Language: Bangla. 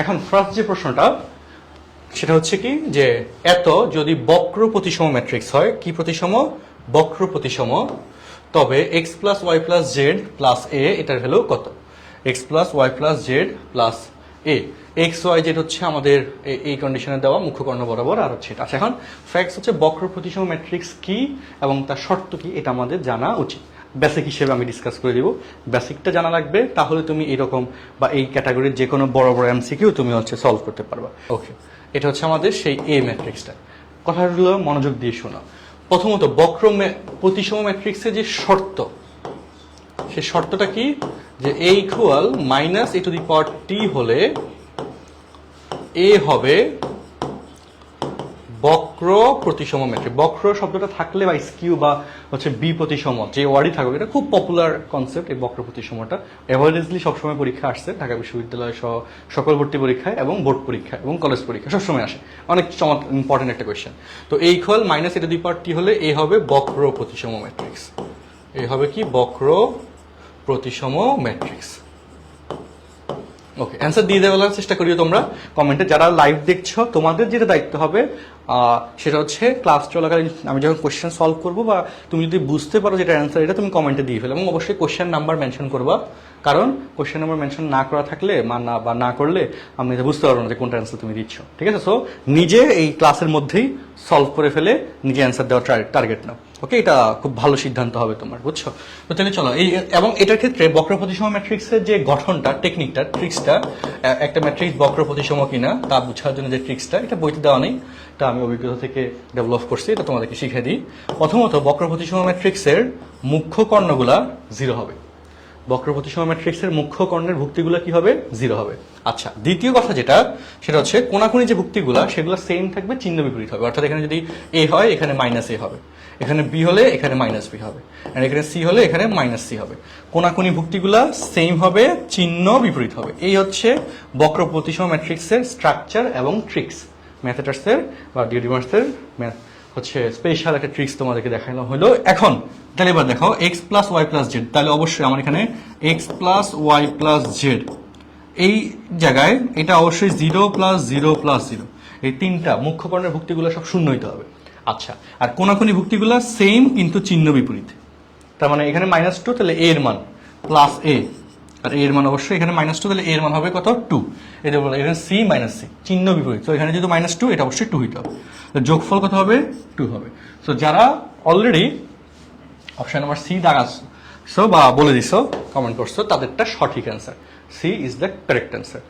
এখন ফার্স্ট যে প্রশ্নটা, সেটা হচ্ছে কি যে এত যদি বক্র প্রতিসম ম্যাট্রিক্স হয়, কি প্রতিসম? বক্র প্রতিসম। তবে X plus Y plus Z plus A এটার ভ্যালু কত? X plus Y plus Z plus A X Y Z হচ্ছে আমাদের এই কন্ডিশনে দেওয়া মুখ্য কর্ণ বরাবর, আর হচ্ছে এটা। আচ্ছা এখন ফ্যাক্টস হচ্ছে বক্র প্রতিসম ম্যাট্রিক্স কি এবং তার শর্ত কি, এটা আমাদের জানা উচিত। বেসিক হিসেবে আমি ডিসকাস করে দিব। বেসিকটা জানা লাগবে, তাহলে তুমি এরকম বা এই ক্যাটাগরির যে কোনো বড় বড় এমসিকিউ তুমি হচ্ছে সলভ করতে পারবা। ওকে এটা হচ্ছে আমাদের সেই এ ম্যাট্রিক্সটা কথাগুলো মনোযোগ দিয়ে শোনো। প্রথমত, বক্র প্রতিসম ম্যাট্রিক্সের যে শর্ত, সে শর্তটা কি? যে A equal minus A to the power T হলে এ হবে বক্র প্রতিসম ম্যাট্রিক বক্র শব্দটা থাকলে বা স্কিউ বা হচ্ছে বি প্রতিসম, যে ওয়ার্ডই থাকুক, এটা খুব পপুলার কনসেপ্ট এই বক্র প্রতিসমটা। অ্যাভারেজলি সবসময় পরীক্ষা আসছে, ঢাকা বিশ্ববিদ্যালয় সহ সকল ভর্তি পরীক্ষায় এবং বোর্ড পরীক্ষা এবং কলেজ পরীক্ষা সবসময় আসে। অনেক চমৎ ইম্পর্টেন্ট একটা কোয়েশ্চেন তো এই খল মাইনাস এটা দুই পার্ট টি হলে এ হবে বক্র প্রতিসম ম্যাট্রিক্স এই হবে কি? বক্র প্রতিসম ম্যাট্রিক্স ওকে অ্যান্সার দিয়ে দেওয়ার চেষ্টা করিও তোমরা। কমেন্টে যারা লাইভ দেখছ, তোমাদের যেটা দায়িত্ব হবে সেটা হচ্ছে ক্লাস চলাকালীন আমি যখন কোয়েশ্চেন সলভ করব বা তুমি যদি বুঝতে পারো যেটা অ্যান্সার এটা তুমি কমেন্টে দিয়ে ফেলো এবং অবশ্যই কোশ্চেন নাম্বার মেনশন করবা। কারণ কোয়েশ্চেন নাম্বার মেনশন না করা থাকলে না, বা না করলে আমি বুঝতে পারব না যে কোনটা অ্যান্সার তুমি দিচ্ছ। ঠিক আছে? সো নিজে এই ক্লাসের মধ্যেই সলভ করে ফেলে নিজে অ্যান্সার দেওয়ার টার্গেট নাও। ওকে এটা খুব ভালো সিদ্ধান্ত হবে তোমার, বুঝছ? তো তাহলে চলো, এই, এবং এটার ক্ষেত্রে বক্র প্রতিসম ম্যাট্রিক্সের যে গঠনটা টেকনিকটা ট্রিক্সটা একটা ম্যাট্রিক্স বক্র প্রতিসম কিনা তা বোঝার জন্য যে ট্রিক্সটা এটা বইতে দেওয়া নেই। তা আমি অভিজ্ঞতা থেকে ডেভেলপ করছি, এটা তোমাদেরকে শিখিয়ে দিই। প্রথমত বক্র প্রতিসম ম্যাট্রিক্সের মুখ্য কর্ণগুলা জিরো হবে। বক্র প্রতিসম ম্যাট্রিক্সের মুখ্য কর্ণের ভুক্তিগুলো কি হবে? জিরো হবে। আচ্ছা দ্বিতীয় কথা যেটা, সেটা হচ্ছে কোনাকুনি যে ভুক্তিগুলা, সেগুলো সেম থাকবে, চিহ্ন বিপরীত হবে। অর্থাৎ এখানে যদি এ হয়, এখানে মাইনাস এ হবে। এখানে বি হলে, এখানে মাইনাস বি হবে। আর এখানে সি হলে, এখানে মাইনাস সি হবে। কোনাকুনি ভুক্তিগুলা সেম হবে, চিহ্ন বিপরীত হবে। এই হচ্ছে বক্র প্রতিসম ম্যাট্রিক্সের স্ট্রাকচার এবং ট্রিক্স ম্যাথেটার্সের বা ডিউডিমার্সের হচ্ছে স্পেশাল একটা ট্রিক্স তোমাদেরকে দেখানো হলো। এখন, তাহলে এবার দেখো X plus Y plus Z তাহলে অবশ্যই আমার এখানে X plus Y plus Z এই জায়গায় এটা অবশ্যই zero plus zero plus zero এই তিনটা মুখ্য কর্ণের ভুক্তিগুলো সব শূন্য হইতে হবে। আচ্ছা আর কোনাকুনি ভুক্তিগুলো সেম কিন্তু চিহ্ন বিপরীত, তার মানে এখানে মাইনাস টু তাহলে এর মান প্লাস এ আর এর মান অবশ্যই এখানে মাইনাস টু তাহলে এর মান হবে কত? টু এটা বলে এখানে সি মাইনাস সি চিহ্ন বিপরীত। তো এখানে যেহেতু মাইনাস টু এটা অবশ্যই টু হইতে হবে। যোগফল কত হবে? টু হবে। সো যারা অলরেডি অপশান নাম্বার সি দাঁড়াচ্ছ বা বলে দিছো কমেন্ট করছ, তাদেরটা সঠিক answer C is the correct answer